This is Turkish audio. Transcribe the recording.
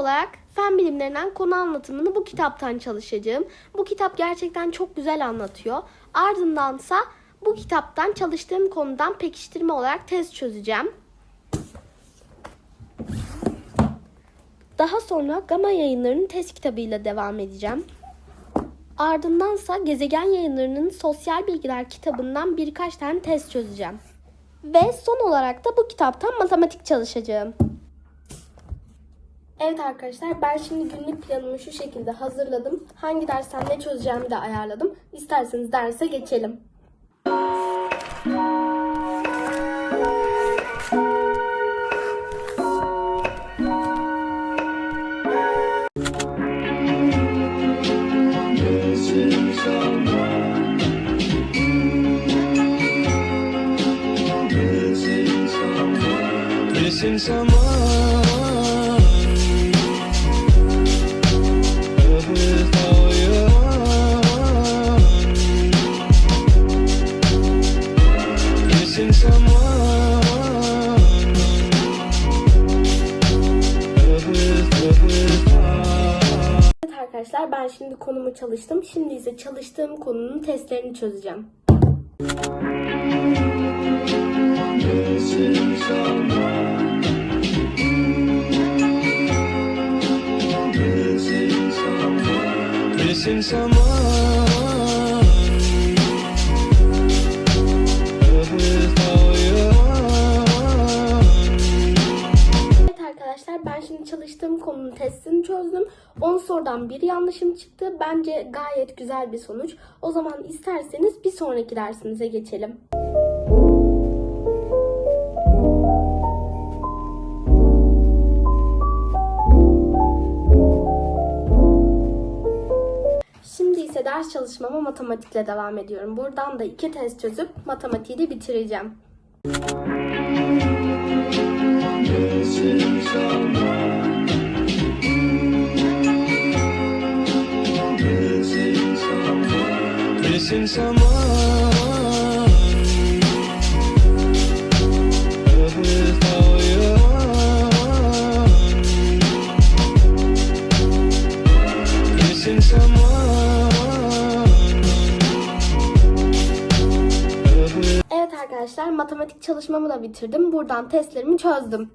Olarak fen bilimlerinden konu anlatımını bu kitaptan çalışacağım. Bu kitap gerçekten çok güzel anlatıyor. Ardındansa bu kitaptan çalıştığım konudan pekiştirme olarak test çözeceğim. Daha sonra Gama yayınlarının test kitabıyla devam edeceğim. Ardındansa Gezegen Yayınları'nın Sosyal Bilgiler kitabından birkaç tane test çözeceğim. Ve son olarak da bu kitaptan matematik çalışacağım. Evet arkadaşlar ben şimdi günlük planımı şu şekilde hazırladım. Hangi dersten ne çözeceğimi de ayarladım. İsterseniz derse geçelim. Missing someone Evet arkadaşlar ben şimdi konumu çalıştım. Şimdi ise çalıştığım konunun testlerini çözeceğim. Missing arkadaşlar ben şimdi çalıştığım konunun testini çözdüm. 10 sorudan bir yanlışım çıktı. Bence gayet güzel bir sonuç. O zaman isterseniz bir sonraki dersimize geçelim. Şimdi ise ders çalışmama matematikle devam ediyorum. Buradan da iki test çözüp matematiği de bitireceğim. Someone Evet arkadaşlar matematik çalışmamı da bitirdim. Buradan testlerimi çözdüm.